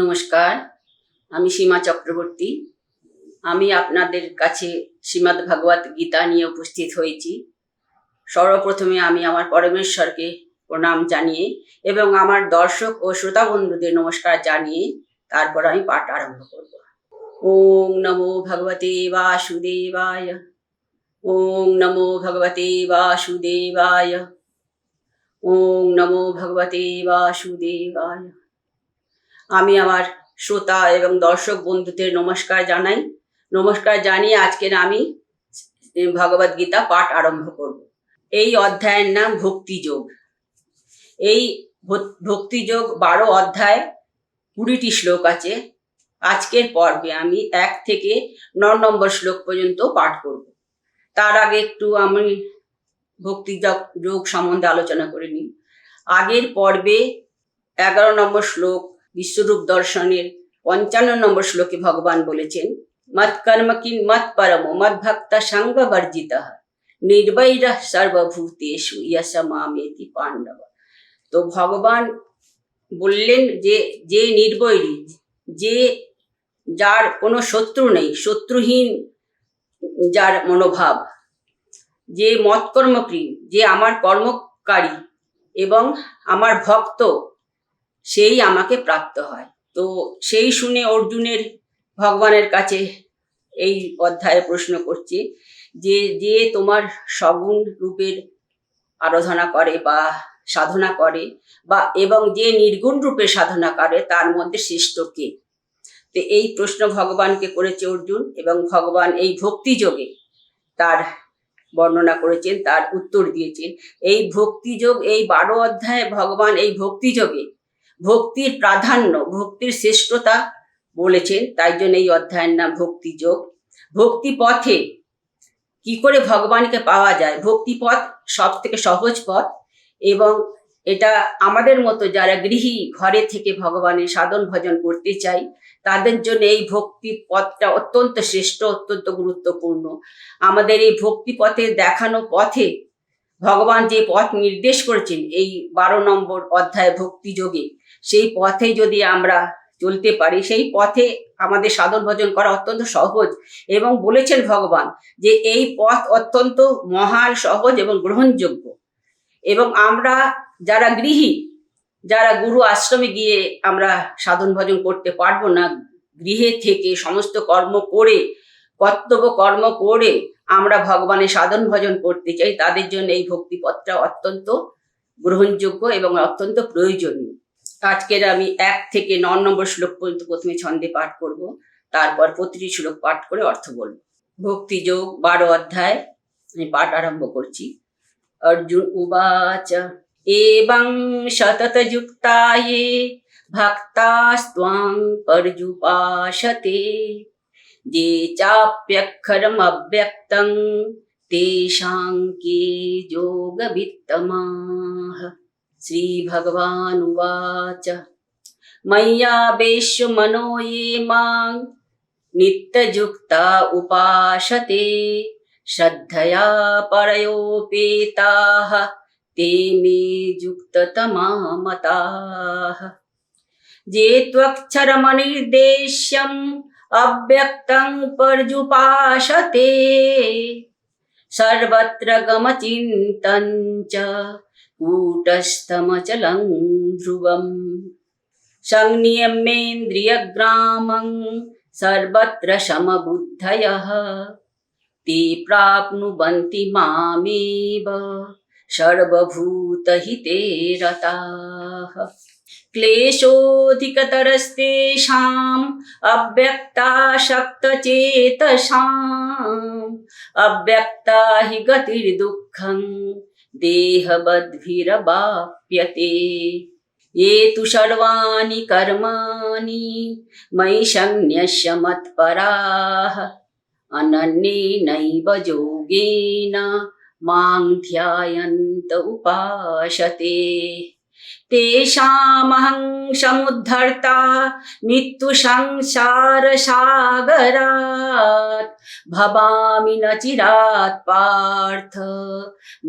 নমস্কার, আমি সীমা চক্রবর্তী। আমি আপনাদের কাছে শ্রীমদ্ ভাগবত গীতা নিয়ে উপস্থিত হয়েছি। সর্বপ্রথমে আমি আমার পরমেশ্বরকে প্রণাম জানিয়ে এবং আমার দর্শক ও শ্রোতা বন্ধুদের নমস্কার জানিয়ে তারপর আমি পাঠ আরম্ভ করব। ওম নমো ভগবতে বাসুদেবায়, ওম নমো ভগবতে বাসুদেবায়, ওম নমো ভগবতে বাসুদেবায়। আমি আমার শ্রোতা এবং দর্শক বন্ধুদের নমস্কার জানাই। নমস্কার জানিয়ে আজকের আমি ভগবদ গীতা পাঠ আরম্ভ করব। এই অধ্যায়ের নাম ভক্তিযোগ এই ভক্তিযোগ বারো অধ্যায় কুড়িটি শ্লোক আছে। আজকের পর্বে আমি এক থেকে ন নম্বর শ্লোক পর্যন্ত পাঠ করব। তার আগে একটু আমি ভক্তি যোগ সম্বন্ধে আলোচনা করে নিই। আগের পর্বে এগারো নম্বর শ্লোক বিশ্বরূপ দর্শনের পঞ্চান্ন নম্বর শ্লোকে ভগবান বলেছেন মত কর্ম কিন মত পরম মত ভক্ত সঙ্গ বর্জিত নির্বৈর সর্বভূতেষু ইয়স মামেতি পাণ্ডব। তো ভগবান বললেন যে যে নির্বৈরী, যে যার কোনো শত্রু নেই, শত্রুহীন যার মনোভাব, যে মৎকর্মপ্রিয়, যে আমার কর্মকারী এবং আমার ভক্ত সেই আমাকে প্রাপ্ত হয়। তো সেই শুনে অর্জুনের ভগবানের কাছে এই অধ্যায়ে প্রশ্ন করছে যে যে তোমার সগুণ রূপের আরাধনা করে বা সাধনা করে বা এবং যে নির্গুণ রূপে সাধনা করে, তার মধ্যে শ্রেষ্ঠ কে? তো এই প্রশ্ন ভগবানকে করেছে অর্জুন এবং ভগবান এই ভক্তিযোগে তার বর্ণনা করেছেন, তার উত্তর দিয়েছেন। এই ভক্তিযোগ এই বারো অধ্যায়ে ভগবান এই ভক্তিযোগে ভক্তির প্রাধান্য, ভক্তির শ্রেষ্ঠতা বলেছেন, তাই জন্য এই অধ্যায়ের নাম ভক্তিযোগ ভক্তি পথে কি করে ভগবানকে পাওয়া যায়? ভক্তি পথ সব থেকে সহজ পথ এবং এটা আমাদের মতো যারা গৃহী ঘরে থেকে ভগবানের সাধন ভজন করতে চাই, তাদের জন্য এই ভক্তি পথটা অত্যন্ত শ্রেষ্ঠ, অত্যন্ত গুরুত্বপূর্ণ। আমাদের এই ভক্তি পথে দেখানো পথে ভগবান যে পথ নির্দেশ করেছেন এই বারো নম্বর অধ্যায় ভক্তি যোগে, সেই পথে যদি আমরা চলতে পারি, সেই পথে আমাদের সাধন ভজন করা অত্যন্ত সহজ এবং বলেছেন ভগবান যে এই পথ অত্যন্ত মহান, সহজ এবং গ্রহণযোগ্য। এবং আমরা যারা গৃহী, যারা গুরু আশ্রমে গিয়ে আমরা সাধন ভজন করতে পারব না, গৃহে থেকে সমস্ত কর্ম করে, কর্তব্য কর্ম করে আমরা ভগবানের সাধন ভজন করতে চাই, তাদের জন্য এই ভক্তিপথটা অত্যন্ত গ্রহণযোগ্য এবং অত্যন্ত প্রয়োজনীয়। আজকের আমি এক থেকে ন নম্বর শ্লোক পর্যন্ত প্রথমে ছন্দে পাঠ করব, তারপর প্রতিটি শ্লোক পাঠ করে অর্থ বলব। ভক্তিযোগ বারো অধ্যায়, আমি পাঠ আরম্ভ করছি। অর্জুন উবাচ, এবং সতত যুক্তায়ে ভক্তাস্তং পর্যুপাশতে ये चाप्यक्षरमव्यक्तं तेषां के योगवित्तमाः श्रीभगवानुवाच। मय्यावेश्य मनो ये माँ नित्ययुक्ता उपासते श्रद्धया परयोपेताः, ते मे युक्ततमा मताः ये त्वक्षरमनिर्देश्यम् अव्यक्तं पर्युपासते सर्वत्र गमचिन्तं च कूटस्थमचलं ध्रुवम्। संनियमेन्द्रियग्रामं सर्वत्र ते प्राप्नुवन्ति मामेव। सर्वभूतहिते रताः। क्लेशोऽधिकतरस्तेषाम् अव्यक्ताशक्तचेतसाम् अव्यक्ता हि गतिर्दुःखम् देहबद्भिरवाप्यते ये तु सर्वाणि कर्माणि मयि सन्न्यस्य मत्पराः अनन्येनैव योगेन मां ध्यायन्त उपासते तेषामहं समुद्धर्ता मृत्युसंसारसागरात् भवामि न चिरात् पार्थ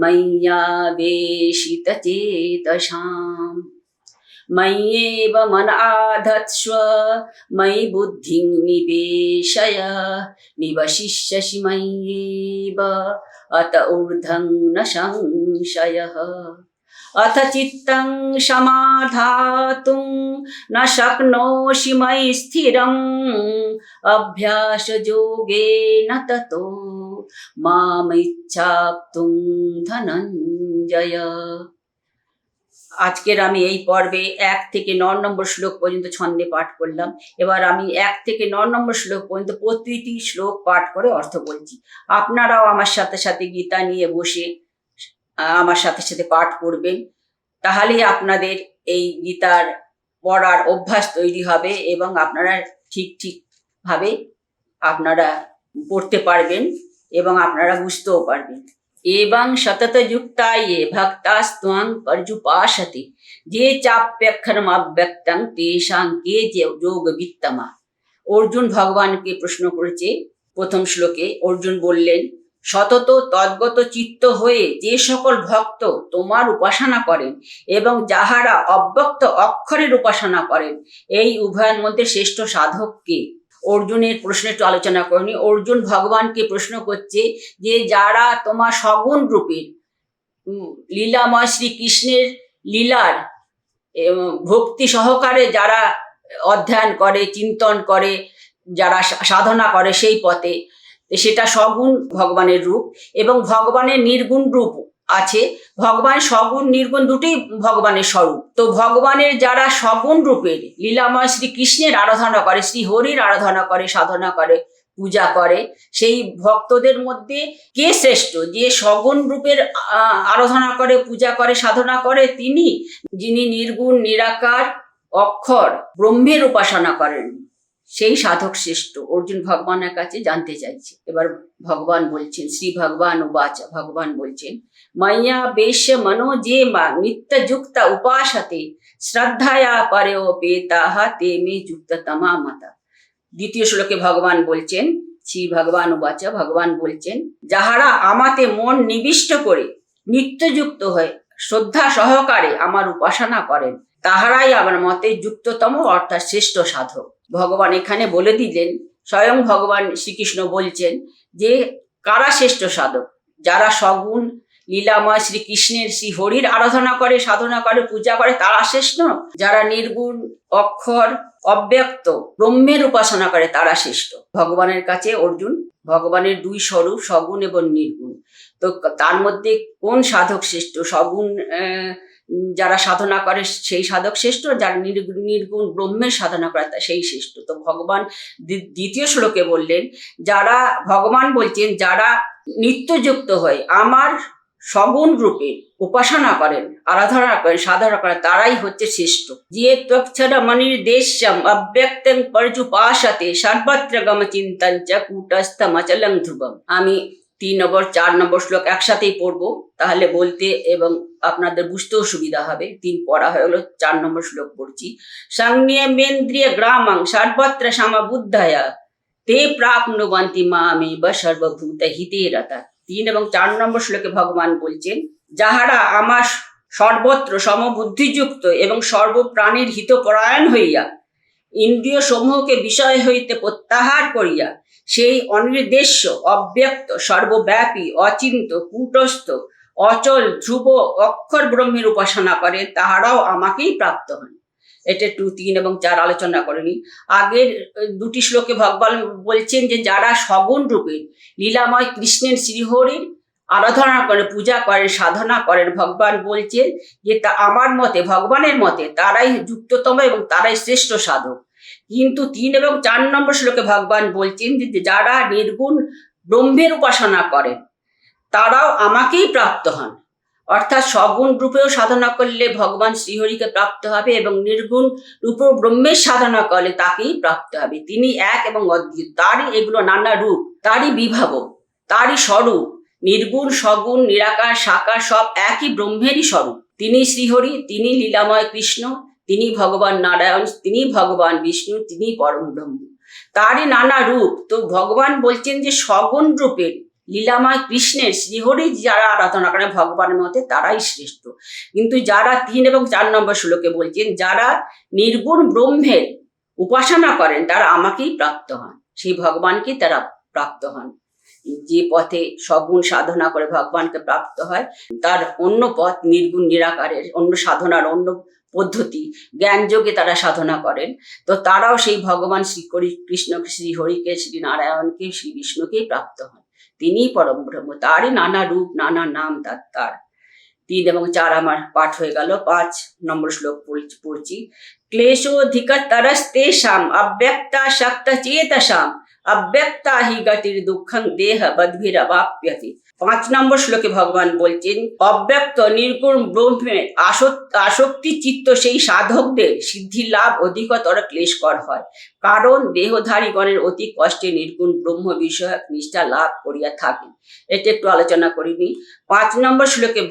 मय्यावेशितचेतसाम् मय्येव मन आधत्स्व मयि बुद्धिं निवेशय निवशिष्यसि मय्येव अत ऊर्ध्वं न संशयः। अथ चित्तं समाधातुं न शक्नोषि मयि स्थिरम् अभ्यासयोगेन ततो মামিচ্ছাপ্তুং ধনঞ্জয় আজকের আমি এই পর্বে এক থেকে ন নম্বর শ্লোক পর্যন্ত ছন্দে পাঠ করলাম এবার আমি এক থেকে ন নম্বর শ্লোক পর্যন্ত প্রতিটি শ্লোক পাঠ করে অর্থ বলছি আপনারাও আমার সাথে সাথে গীতা নিয়ে বসে আহ, আমার সাথে সাথে পাঠ করবেন। তাহলেই আপনাদের এই গীতার পড়ার অভ্যাস তৈরি হবে এবং আপনারা ঠিক ঠিক ভাবে আপনারা পড়তে পারবেন এবং আপনারা বুঝতেও পারবেন। এবং সতত যুক্তায়ে ভক্তাস্ত্বং পর্যুপাসতে, যে চাপ্যক্ষরম অব্যক্তং তেষাং কে যে যোগ বিত্তমা অর্জুন ভগবানকে প্রশ্ন করেছে, প্রথম শ্লোকে অর্জুন বললেন সতত তদ্গত চিত্ত হয়ে যে সকল ভক্ত তোমার উপাসনা করেন এবং যাহারা অব্যক্ত অক্ষরের উপাসনা করেন, এই উভয়ের মধ্যে শ্রেষ্ঠ সাধক কে? অর্জুনের প্রশ্নে একটু আলোচনা করিনি অর্জুন ভগবানকে প্রশ্ন করছে যে, যারা তোমার সগুণ রূপের লীলাময় শ্রীকৃষ্ণের লীলার ভক্তি সহকারে যারা অধ্যয়ন করে, চিন্তন করে, যারা সাধনা করে সেই পথে সেটা সগুণ ভগবানের রূপ এবং ভগবানের নির্গুণ রূপ আছে। ভগবান সগুণ নির্গুণ দুটোই ভগবানের স্বরূপ। তো ভগবানের যারা সগুণ রূপের, লীলাময় শ্রীকৃষ্ণের আরাধনা করে শ্রী হরির আরাধনা করে, সাধনা করে, পূজা করে, সেই ভক্তদের মধ্যে কে শ্রেষ্ঠ? যে সগুণ রূপের আরাধনা করে, পূজা করে, সাধনা করে, তিনি যিনি নির্গুণ, নিরাকার, অক্ষর, ব্রহ্মের উপাসনা করেন। সেই সাধক শ্রেষ্ঠ। অর্জুন ভগবানের কাছে জানতে চাইছে। এবার ভগবান বলছেন, শ্রী ভগবান উবাচা, ভগবান বলছেন মাইয়া বেশ মনো যে নিত্য যুক্ত উপাসতে, শ্রদ্ধায়া পরেও পেতাহা তে মে যুক্ত তমা মাতা। দ্বিতীয় শ্লোকে ভগবান বলছেন, শ্রী ভগবান উবাচা, ভগবান বলছেন, যাহারা আমাতে মন নিবিষ্ট করে, নিত্যযুক্ত হয়ে, শ্রদ্ধা সহকারে আমার উপাসনা করেন তাহারাই আমার মতে যুক্ততম অর্থাৎ শ্রেষ্ঠ সাধক। ভগবান এখানে বলে দিলেন স্বয়ং ভগবান শ্রীকৃষ্ণ বলছেন যে কারা শ্রেষ্ঠ সাধক? যারা সগুণ লীলাময় শ্রীকৃষ্ণের শ্রী হরির আরাধনা করে সাধনা করে পূজা করে তারা শ্রেষ্ঠ। যারা নির্গুণ অক্ষর অব্যক্ত ব্রহ্মের উপাসনা করে তারা শ্রেষ্ঠ। ভগবানের কাছে অর্জুন ভগবানের দুই স্বরূপ সগুণ এবং নির্গুণ। তো তার মধ্যে কোন সাধক শ্রেষ্ঠ? সগুণ আহ, যারা সাধনা করে সেই সাধক শ্রেষ্ঠ, যারা নির্গুণ ব্রহ্মের সাধনা করে সেই শ্রেষ্ঠ। তো ভগবান দ্বিতীয় শ্লোকে বললেন, যারা, ভগবান বলছেন, যারা নিত্যযুক্ত হয় আমার সগুণ রূপে উপাসনা করেন, আরাধনা করেন, সাধনা করেন, তারাই হচ্ছে শ্রেষ্ঠ। যে ত্বক্ষর মনির দেশম অব্যক্তং পর্যুপাশতে সর্বত্র গম চিন্তন চ অচলং ধ্রুবম। আমি তিন নম্বর, চার নম্বর শ্লোক একসাথেই পড়ব, তাহলে বলতে এবং আপনাদের বুঝতেও সুবিধা হবে। তিন পড়া হয়ে গেলো, চার নম্বর শ্লোক পড়ছি। সংনিয়মেন্দ্রিয় গ্রামাং সর্বত্র সমবুদ্ধয়া তে প্রাপ্নুবন্তি বা সর্বভূত হিতে রাতা। তিন এবং চার নম্বর শ্লোকে ভগবান বলছেন, যাহারা আমার সর্বত্র সমবুদ্ধিযুক্ত এবং সর্বপ্রাণীর হিতপরায়ণ হইয়া, ইন্দ্রিয় সমূহকে বিষয় হইতে প্রত্যাহার করিয়া, সেই অনির্দেশ্য, অব্যক্ত, সর্বব্যাপী, অচিন্ত, কূটস্থ অচল, ধ্রুব, অক্ষর ব্রহ্মের উপাসনা করে, তাহারাও আমাকেই প্রাপ্ত হন। এটা টু, তিন এবং চার আলোচনা করেনি। আগের দুটি শ্লোকে ভগবান বলছেন যে, যারা সগুণ রূপে লীলাময় কৃষ্ণের শ্রীহরির আরাধনা করে, পূজা করেন সাধনা করেন, ভগবান বলছেন যে, তা আমার মতে, ভগবানের মতে, তারাই যুক্ততম এবং তারাই শ্রেষ্ঠ সাধক। কিন্তু তিন এবং চার নম্বর শ্লোকে ভগবান বলছেন যে, যারা নির্গুণ ব্রহ্মের উপাসনা করেন তারাও আমাকেই প্রাপ্ত হন। অর্থাৎ সগুণ রূপেও সাধনা করলে ভগবান শ্রীহরিকে প্রাপ্ত হবে এবং নির্গুণ রূপেও ব্রহ্মের সাধনা করলে তাকেই প্রাপ্ত হবে। তিনি এক এবং অদ্ভুত। তারই এগুলো নানা রূপ, তারই বিভাবক তারই স্বরূপ। নির্গুণ, সগুণ, নিরাকার, সাকার সব একই ব্রহ্মেরই স্বরূপ। তিনি শ্রীহরি, তিনি লীলাময় কৃষ্ণ, তিনি ভগবান নারায়ণ, তিনি ভগবান বিষ্ণু, তিনি পরম ব্রহ্ম। তারই নানা রূপ। তো ভগবান বলছেন যে সগুণ রূপের লীলাময় কৃষ্ণের শ্রীহরি যারা আরাধনা করে ভগবানের মতে তারাই শ্রেষ্ঠ। কিন্তু যারা তিন এবং চার নম্বর শ্লোকে বলছেন, যারা নির্গুণ ব্রহ্মের উপাসনা করেন, তারা আমাকেই প্রাপ্ত হন। সেই ভগবানকেই তারা প্রাপ্ত হন। যে পথে সগুণ সাধনা করে ভগবানকে প্রাপ্ত হয়, তার অন্য পথ নির্গুণ নিরাকারের, অন্য সাধনার অন্য পদ্ধতি জ্ঞান যোগে তারা সাধনা করেন। তো তারাও সেই ভগবান শ্রী কৃষ্ণ শ্রী হরিকে শ্রী নারায়ণকে শ্রী বিষ্ণুকেই প্রাপ্ত হন। তিনিই পরম ব্রহ্ম, তারই নানা রূপ, নানা নাম তার তার। তিন এবং চার আমার পাঠ হয়ে গেল, পাঁচ নম্বর শ্লোক পড়ছি- পড়ছি ক্লেশোধিকতরস্তেষাম অব্যক্তা শক্ত চেতসাম অব্যক্তা হি গতির দুঃখং দেহ বদ্ভিরবাপ্যতি। পাঁচ নম্বর শ্লোকে ভগবান বলছেন, অব্যক্ত, নির্গুণ, ব্রহ্মে আসক্ত চিত্ত সেই সাধকদের সিদ্ধি, লাভ, অধিকতর ক্লেশকর হয়। কারণ দেহধারীগণের অতি কষ্টে নির্গুণ ব্রহ্ম বিষয়ক নিষ্ঠা লাভ করিয়া থাকে এটা একটু আলোচনা করিনি। পাঁচ নম্বর শ্লোকে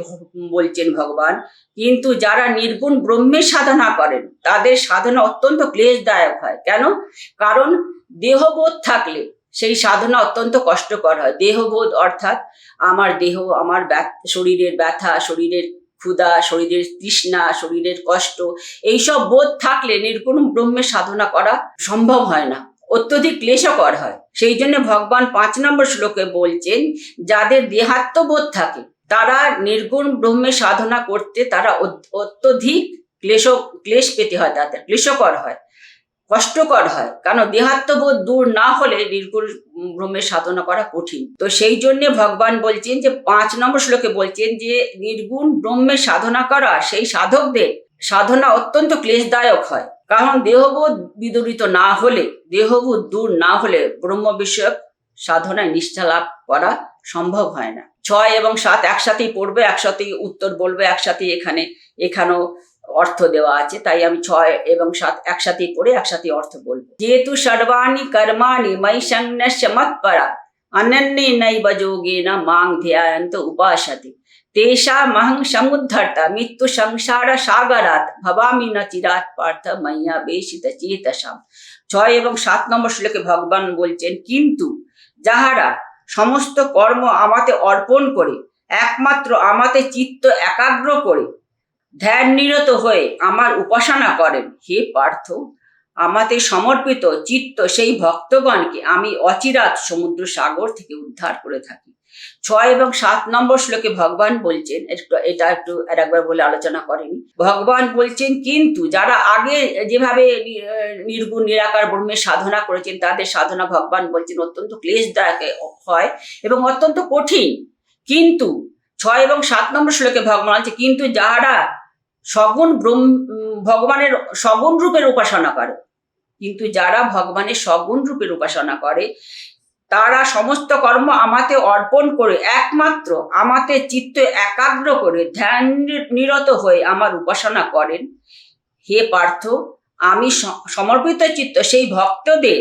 বলছেন ভগবান, কিন্তু যারা নির্গুণ ব্রহ্মের সাধনা করেন, তাদের সাধনা অত্যন্ত ক্লেশদায়ক হয়। কেন? কারণ দেহবোধ থাকলে সেই সাধনা অত্যন্ত কষ্টকর হয়। দেহবোধ অর্থাৎ আমার দেহ, আমার শরীরের ব্যথা, শরীরের ক্ষুধা, শরীরের তৃষ্ণা, শরীরের কষ্ট, এইসব বোধ থাকলে নির্গুণ ব্রহ্মের সাধনা করা সম্ভব হয় না। অত্যধিক ক্লেশকর হয়। সেই জন্য ভগবান পাঁচ নম্বর শ্লোকে বলছেন, যাদের দেহাত্মবোধ থাকে, তারা নির্গুণ ব্রহ্মে সাধনা করতে তারা অত- অত্যধিক ক্লেশ ক্লেশ পেতে হয় তাদের, ক্লেশকর হয়। কষ্টকর হয়। কারণ দেহাত্মবোধ দূর না হলে নির্গুণ ব্রহ্মের সাধনা করা কঠিন। তো সেই জন্য ভগবান বলছেন যে, পাঁচ নম্বর শ্লোকে বলছেন যে, নির্গুণ ব্রহ্মের সাধনা করা সেই সাধকদের সাধনা অত্যন্ত ক্লেশদায়ক হয়। কারণ দেহবোধ বিদরিত না হলে, দেহবোধ দূর না হলে ব্রহ্ম বিষয়ক সাধনায় নিষ্ঠা লাভ করা সম্ভব হয় না। ছয় এবং সাত একসাথেই পড়বে, একসাথেই উত্তর বলবে, একসাথেই এখানে, এখানেও অর্থ দেওয়া আছে, তাই আমি ছয় এবং সাত একসাথে করে একসাথে অর্থ বলব। যেহেতু সর্বাণি কর্মাণি মৈ সংন্যস্য মৎপরা অনন্যে নৈব যোগেন মাং ধ্যায়ন্ত উপাসতে। তেষামহং সমুদ্ধর্তা, মৃত্যু সংসার সাগরাত ভবামি ন চিরাত পার্থ মৈয়া বেশিত চেতসাম। ছয় এবং সাত নম্বর শ্লোকে ভগবান বলছেন, কিন্তু যাহারা সমস্ত কর্ম আমাতে অর্পণ করে, একমাত্র আমাতে চিত্ত একাগ্র করে ধ্যান নিরত হয়ে আমার উপাসনা করেন। হে পার্থ, আমাতে সমর্পিত চিত্ত সেই ভক্তগণকে আমি অচিরাত সমুদ্র সাগর থেকে উদ্ধার করে থাকি। ছয় এবং সাত নম্বর শ্লোকে ভগবান বলছেন এটা একটু আর একবার বলে আলোচনা করেনি। ভগবান বলছেন, কিন্তু যারা আগে যেভাবে নির্গুণ, নিরাকার ব্রহ্মের সাধনা করেছেন, তাদের সাধনা ভগবান বলছেন অত্যন্ত ক্লেশদায়ক হয় এবং অত্যন্ত কঠিন। কিন্তু, ছয় এবং সাত নম্বর শ্লোকে ভগবান আছে কিন্তু যাহারা সগুণ ব্রহ্ম ভগবানের সগুণ রূপের উপাসনা করে। কিন্তু যারা ভগবানের সগুণ রূপের উপাসনা করে, তারা সমস্ত কর্ম আমাতে অর্পণ করে, একমাত্র আমাতে চিত্ত একাগ্র করে, ধ্যান নিরত হয়ে আমার উপাসনা করেন। হে পার্থ, আমি সমর্পিত চিত্ত সেই ভক্তদের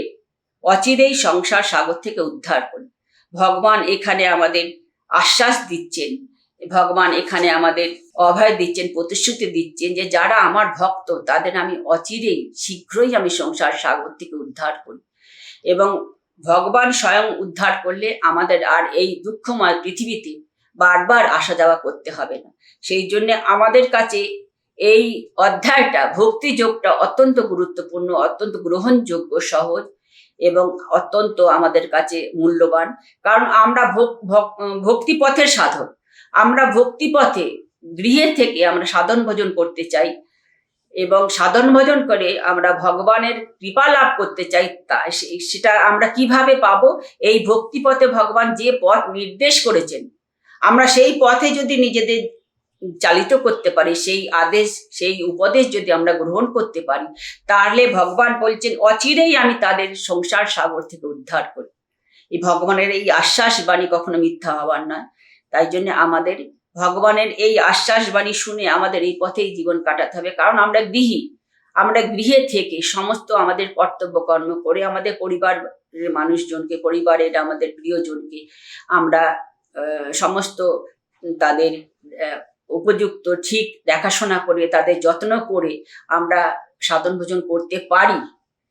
অচিরেই সংসার সাগর থেকে উদ্ধার করি। ভগবান এখানে আমাদের আশ্বাস দিচ্ছেন ভগবান এখানে আমাদের অভয় দিচ্ছেন, প্রতিশ্রুতি দিচ্ছেন যে যারা আমার ভক্ত, তাদের আমি অচিরেই শীঘ্রই আমি সংসার সাগর থেকে উদ্ধার করি। এবং ভগবান স্বয়ং উদ্ধার করলে আমাদের আর এই দুঃখময় পৃথিবীতে বারবার আসা যাওয়া করতে হবে না। সেই জন্য আমাদের কাছে এই অধ্যায়টা, ভক্তিযোগটা অত্যন্ত গুরুত্বপূর্ণ, অত্যন্ত গ্রহণযোগ্য, সহজ এবং অত্যন্ত আমাদের কাছে মূল্যবান। কারণ আমরা ভক- ভক- ভক্তি পথের সাধক। আমরা ভক্তি পথে গৃহে থেকে আমরা সাধন ভোজন করতে চাই এবং সাধন ভোজন করে আমরা ভগবানের কৃপা লাভ করতে চাই তা সেটা আমরা কীভাবে পাব? এই ভক্তি পথে ভগবান যে পথ নির্দেশ করেছেন, আমরা সেই পথে যদি নিজেদের চালিত করতে পারি, সেই আদেশ, সেই উপদেশ যদি আমরা গ্রহণ করতে পারি, তাহলে ভগবান বলছেন, অচিরেই আমি তাদের সংসার সাগর থেকে উদ্ধার করি। এই ভগবানের এই আশ্বাস বাণী কখনো মিথ্যা হওয়ার নয়। তাই জন্য আমাদের ভগবানের এই আশ্বাস বাণী শুনে আমাদের এই পথেই জীবন কাটাতে হবে। কারণ আমরা গৃহী। আমরা গৃহে থেকে সমস্ত আমাদের কর্তব্য কর্ম করে আমাদের পরিবারের মানুষজনকে, পরিবারের আমাদের প্রিয়জনকে আমরা সমস্ত তাদের উপযুক্ত ঠিক দেখাশোনা করে, তাদের যত্ন করে আমরা সাধন ভোজন করতে পারি।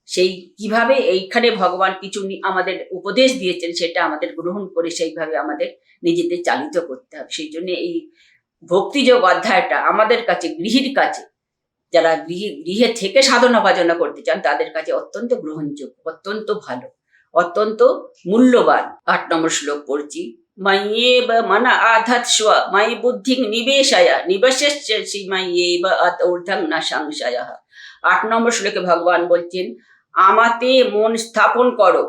সেই কীভাবে এইখানে ভগবান কিছু আমাদের উপদেশ দিয়েছেন, সেটা আমাদের গ্রহণ করে সেইভাবে আমাদের নিজেদের চালিত করতে হবে। সেই জন্য এই ভক্তিযোগ অধ্যায়টা আমাদের কাছে, গৃহীর কাছে, যারা গৃহে গৃহে থেকে সাধনা বাজনা করতে চান, তাদের কাছে অত্যন্ত গ্রহণযোগ্য, অত্যন্ত ভালো, অত্যন্ত মূল্যবান। আট নম্বর শ্লোক পড়ছি বুদ্ধি নিবেশায়া না আট নম্বর শ্লোকে ভগবান বলছেন আমাতে মন স্থাপন করো,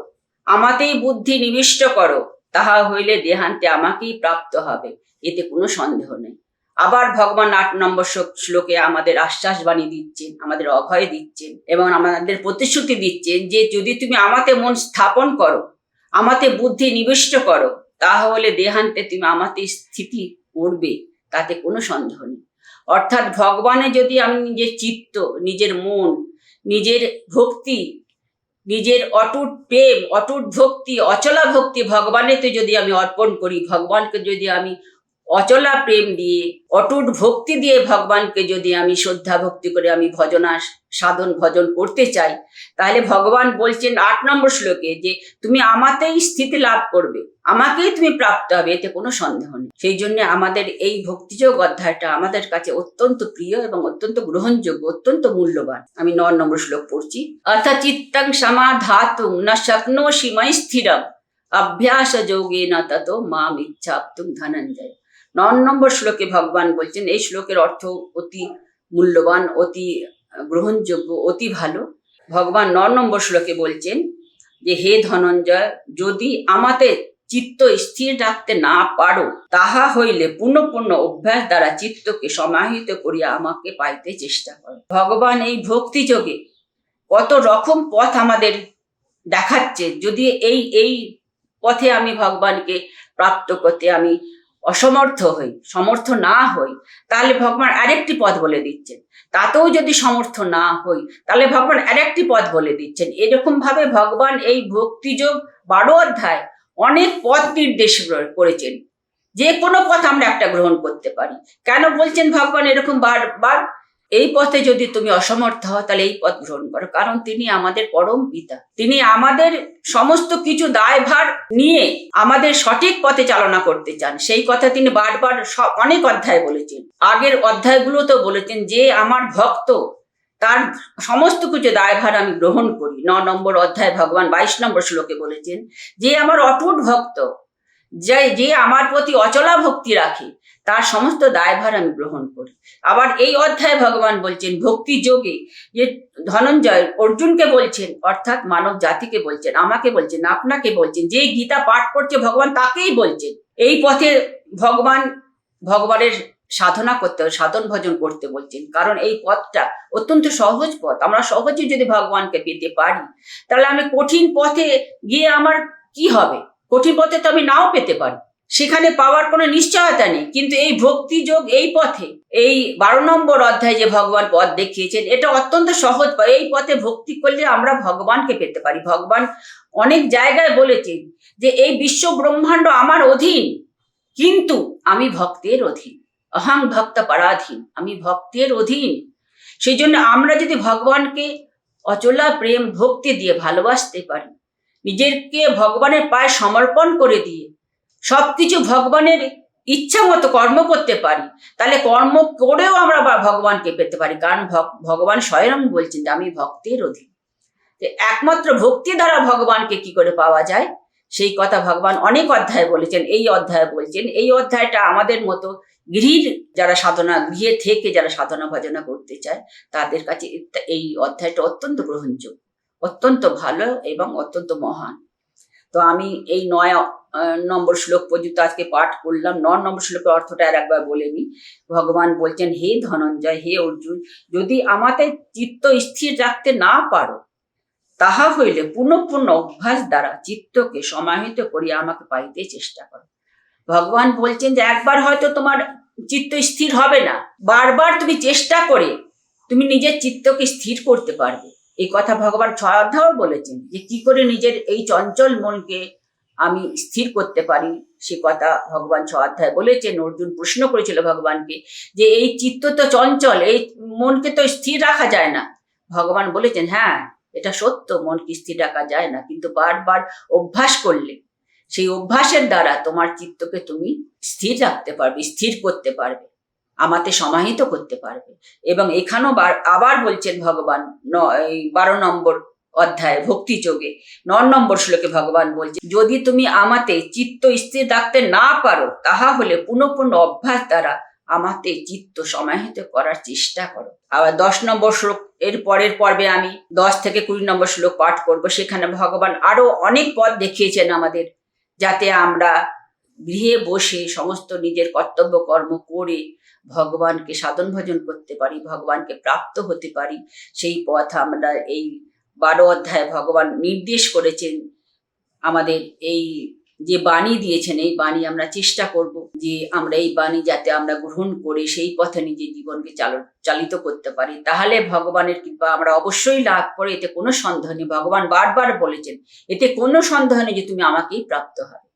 আমাতেই বুদ্ধি নিবিষ্ট করো, তাহা হইলে দেহান্তে আমাকেই প্রাপ্ত হবে, এতে কোনো সন্দেহ নেই। আবার ভগবান আট নম্বর শ্লোকে আমাদের আশ্বাস বাণী দিচ্ছেন, আমাদের অভয় দিচ্ছেন এবং আমাদের প্রতিশ্রুতি দিচ্ছেন যে যদি তুমি আমাতে মন স্থাপন করো, আমাতে বুদ্ধি নিবিষ্ট করো, তাহলে দেহান্তে তুমি আমাতে স্থিতি করবে, তাতে কোনো সন্দেহ নেই। অর্থাৎ ভগবানে যদি আমি নিজের চিত্ত, নিজের মন নিজের ভক্তি, নিজের অটুট প্রেম, অটুট ভক্তি, অচলা ভক্তি ভগবানেতে যদি আমি অর্পণ করি, ভগবানকে যদি আমি অচলা প্রেম দিয়ে, অটুট ভক্তি দিয়ে ভগবানকে যদি আমি শ্রদ্ধা ভক্তি করে আমি ভজনা সাধন, ভজন করতে চাই, তাহলে ভগবান বলছেন আট নম্বর শ্লোকে যে তুমি আমাতেই স্থিতি লাভ করবে, আমাকেই তুমি প্রাপ্ত হবে, এতে কোনো সন্দেহ নেই। সেই জন্য আমাদের এই ভক্তিযোগ অধ্যায়টা আমাদের কাছে অত্যন্ত প্রিয় এবং অত্যন্ত গ্রহণযোগ্য, অত্যন্ত মূল্যবান। আমি ন নম্বর শ্লোক পড়ছি, অথ চিত্তং সমাধাতুং না শক্নোষি সীমায় স্থিরম অভ্যাস যোগে না তত মাম ইচ্ছাপ্তুম ধনঞ্জয়। ন নম্বর শ্লোকে ভগবান বলছেন, এই শ্লোকের অর্থ অতি মূল্যবান, অতি গ্রহণযোগ্য, অতি ভালো। ভগবান ন নম্বর শ্লোকে বলছেন যে, হে ধনঞ্জয়, যদি আমাতে চিত্ত স্থির রাখতে না পারো, তাহা হইলে পুনঃ অভ্যাস দ্বারা চিত্তকে সমাহিত করিয়া আমাকে পাইতে চেষ্টা করো। ভগবান এই ভক্তি যোগে কত রকম পথ আমাদের দেখাচ্ছে। যদি এই এই পথে আমি ভগবানকে প্রাপ্ত করতে আমি অসমর্থ হই, সমর্থ না হই, তাহলে ভগবান আরেকটি পথ বলে দিচ্ছেন। তাতেও যদি সমর্থ না হই, তাহলে ভগবান আরেকটি পথ বলে দিচ্ছেন। এরকম ভাবে ভগবান এই ভক্তিযোগ বারো অধ্যায় অনেক পথ নির্দেশ করেছেন। যে কোনো পথ আমরা একটা গ্রহণ করতে পারি। কেন বলছেন ভগবান এরকম বারবার এই পথে যদি তুমি অসমর্থ হও, তাহলে এই পথ গ্রহণ করো। কারণ তিনি আমাদের পরম পিতা। তিনি আমাদের সমস্ত কিছু দায়ভার নিয়ে আমাদের সঠিক পথে চালনা করতে চান। সেই কথা তিনি বারবার অনেক অধ্যায় বলেছেন। আগের অধ্যায়গুলো তো বলেছেন যে, আমার ভক্ত, তার সমস্ত কিছু দায়ভার আমি গ্রহণ করি। ন নম্বর অধ্যায় ভগবান বাইশ নম্বর শ্লোকে বলেছেন, যে আমার অটুট ভক্ত, যে যে আমার প্রতি অচলা ভক্তি রাখে তার সমস্ত দায়ভার আমি গ্রহণ করি। আবার এই অধ্যায়ে ভগবান বলছেন, ভক্তি যোগে যে ধনঞ্জয় অর্জুনকে বলছেন, অর্থাৎ মানব জাতিকে বলছেন, আমাকে বলছেন, আপনাকে বলছেন যে গীতা পাঠ করছে ভগবান তাকেই বলছেন। এই পথে ভগবান ভগবানের সাধনা করতে হবে সাধন ভজন করতে বলছেন। কারণ এই পথটা অত্যন্ত সহজ পথ। আমরা সহজে যদি ভগবানকে পেতে পারি, তাহলে আমি কঠিন পথে গিয়ে আমার কি হবে? কঠিন পথে তো আমি নাও পেতে পারি। সেখানে পাওয়ার কোনো নিশ্চয়তা নেই। কিন্তু এই ভক্তি যোগ এই পথে, এই বারো নম্বর অধ্যায় যে ভগবান পথ দেখিয়েছেন, এটা অত্যন্ত সহজ এই পথে ভক্তি করলে আমরা ভগবানকে পেতে পারি। ভগবান অনেক জায়গায় বলেছেন যে, এই বিশ্ব ব্রহ্মাণ্ড আমার অধীন, কিন্তু আমি ভক্তের অধীন। অহং ভক্ত পরাধীন, আমি ভক্তের অধীন। সেই জন্য আমরা যদি ভগবানকে অচলা প্রেম, ভক্তি দিয়ে ভালোবাসতে পারি, নিজেকে ভগবানের পায়ে সমর্পণ করে দিয়ে সবকিছু ভগবানের ইচ্ছা মতো কর্ম করতে পারি। তাহলে কর্ম করেও আমরা ভগবানকে পেতে পারি। কারণ ভগ- ভগবান স্বয়ং বলছেন যে আমি ভক্তের অধীন। একমাত্র ভক্তি দ্বারা ভগবানকে কি করে পাওয়া যায়? সেই কথা ভগবান অনেক অধ্যায় বলেছেন, এই অধ্যায় বলছেন, এই অধ্যায়টা আমাদের মতো গৃহীর যারা সাধনা, গৃহে থেকে যারা সাধনা ভজনা করতে চায়, তাদের কাছে এই অধ্যায়টা অত্যন্ত গ্রহণযোগ্য, অত্যন্ত ভালো এবং অত্যন্ত মহান। তো আমি এই নয় নম্বর শ্লোক পর্যন্ত আজকে পাঠ করলাম। ন নম্বর শ্লোকের অর্থটা আর একবার বলে নি ভগবান বলছেন, হে ধনঞ্জয়, হে অর্জুন, যদি আমাদের চিত্ত স্থির রাখতে না পারো, তাহা হইলে পুনঃ পুনঃ অভ্যাস দ্বারা চিত্তকে সমাহিত করিয়া আমাকে পাইতে চেষ্টা করো। ভগবান বলছেন যে, একবার হয়তো তোমার চিত্ত স্থির হবে না। বারবার তুমি চেষ্টা করে তুমি নিজের চিত্তকে স্থির করতে পারবে। এই কথা ভগবান ছয় অধ্যায়ও বলেছেন যে, কি করে নিজের এই চঞ্চল মনকে আমি স্থির করতে পারি। সে কথা ভগবান ছ অধ্যায় বলেছেন। অর্জুন প্রশ্ন করেছিল ভগবানকে যে এই চিত্ত তো চঞ্চল, এই মনকে তো স্থির রাখা যায় না। ভগবান বলেছেন হ্যাঁ এটা সত্য, মনকে স্থির রাখা যায় না। কিন্তু বারবার অভ্যাস করলে, সেই অভ্যাসের দ্বারা তোমার চিত্তকে তুমি স্থির রাখতে পারবে, স্থির করতে পারবে, আমাতে সমাহিত করতে পারবে। এবং এখানেও বার- আবার বলছেন ভগবান বারো নম্বর অধ্যায়, ভক্তি যোগে। ন নম্বর শ্লোকে ভগবান বলছে যদি তুমি আমাতে চিত্ত স্থির রাখতে না পারো, তাহা হলে পুনঃ অভ্যাস দ্বারা আমাতে চিত্ত সমাহিত করার চেষ্টা করো। আবার দশ নম্বর শ্লোক, এর পরের পর্বে আমি দশ থেকে কুড়ি নম্বর শ্লোক পাঠ করব। সেখানে ভগবান আরও অনেক পথ দেখিয়েছেন আমাদের, যাতে আমরা গৃহে বসে সমস্ত নিজের কর্তব্য কর্ম করে ভগবানকে সাধন ভজন করতে পারি, ভগবানকে প্রাপ্ত হতে পারি। সেই পথ আমরা এই বারো অধ্যায় ভগবান নির্দেশ করেছেন আমাদের এই যে বাণী দিয়েছেন, এই বাণী আমরা চেষ্টা করব যে আমরা এই বাণী যাতে আমরা গ্রহণ করে সেই পথে নিজের জীবনকে চাল- চালিত করতে পারি। তাহলে ভগবানের কৃপা আমরা অবশ্যই লাভ করে, এতে কোনো সন্দেহ নেই। ভগবান বারবার বলেছেন, এতে কোনো সন্দেহ নেই যে তুমি আমাকেই প্রাপ্ত হবে।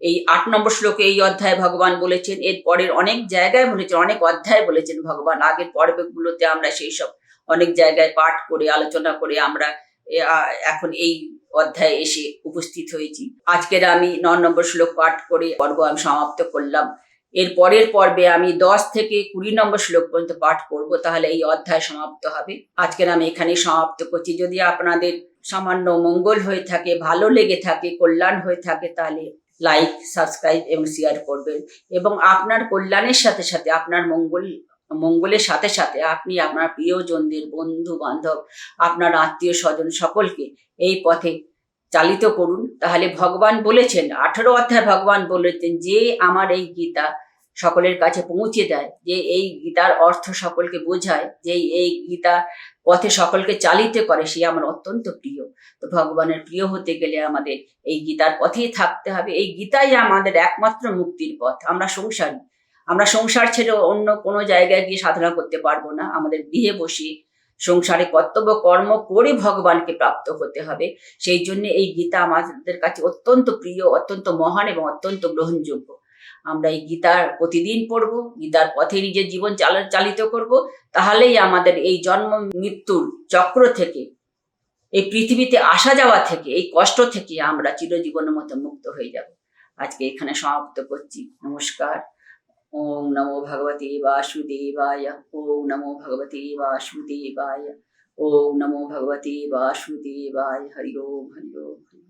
এই আট নম্বর শ্লোকে এই অধ্যায় ভগবান বলেছেন, এর পরের অনেক জায়গায় বলেছেন, অনেক অধ্যায় বলেছেন ভগবান। আগের পর্বগুলোতে আমরা সেই সব অনেক জায়গায় পাঠ করে, আলোচনা করে আমরা এখন এই অধ্যায়ে এসে উপস্থিত হয়েছি। আজকের আমি ন নম্বর শ্লোক পাঠ করে পর্ব আমি সমাপ্ত করলাম। এর পরের পর্বে আমি দশ থেকে কুড়ি নম্বর শ্লোক পর্যন্ত পাঠ করব, তাহলে এই অধ্যায় সমাপ্ত হবে। আজকের আমি এখানেই সমাপ্ত করছি। যদি আপনাদের সামান্য মঙ্গল হয়ে থাকে, ভালো লেগে থাকে, কল্যাণ হয়ে থাকে, তাহলে লাইক, সাবস্ক্রাইব এবং শেয়ার করবেন। এবং আপনার কল্যাণের সাথে সাথে আপনার মঙ্গল মঙ্গলের সাথে সাথে আপনি আপনার প্রিয়জনদের বন্ধু বান্ধব আপনার আত্মীয় স্বজন সকলকে এই পথে চালিত করুন। তাহলে ভগবান বলেছেন, আঠারো অধ্যায় ভগবান বলেছেন যে আমার এই গীতা সকলের কাছে পৌঁছে দেয়, যে এই গীতার অর্থ সকলকে বোঝায়, যে এই গীতা পথে সকলকে চালিত করে, সে আমার অত্যন্ত প্রিয়। তো ভগবানের প্রিয় হতে গেলে আমাদের এই গীতার পথেই থাকতে হবে। এই গীতাই আমাদের একমাত্র মুক্তির পথ। আমরা সংসারী। আমরা সংসার ছেড়ে অন্য কোনো জায়গায় গিয়ে সাধনা করতে পারব না। আমাদের গৃহে বসে সংসারে কর্তব্য, কর্ম করে ভগবানকে প্রাপ্ত হতে হবে। সেই জন্য এই গীতা আমাদের কাছে অত্যন্ত প্রিয়, অত্যন্ত মহান এবং অত্যন্ত গ্রহণযোগ্য। আমরা এই গীতার প্রতিদিন পড়ব, গীতার পথে নিজের জীবন চালিত করব, তাহলেই আমাদের এই জন্ম, মৃত্যুর চক্র থেকে, এই পৃথিবীতে আসা যাওয়া থেকে, এই কষ্ট থেকে আমরা চিরজীবনের মতো মুক্ত হয়ে যাব। আজকে এখানে সমাপ্ত করছি। নমস্কার। ভগবতে বাসুদেবায় ওম নমো ভগবতে বাসুদেবায় ওম নমো ভগবতে বাসুদেবায় হরি ওম হরি ওম হরি ওম।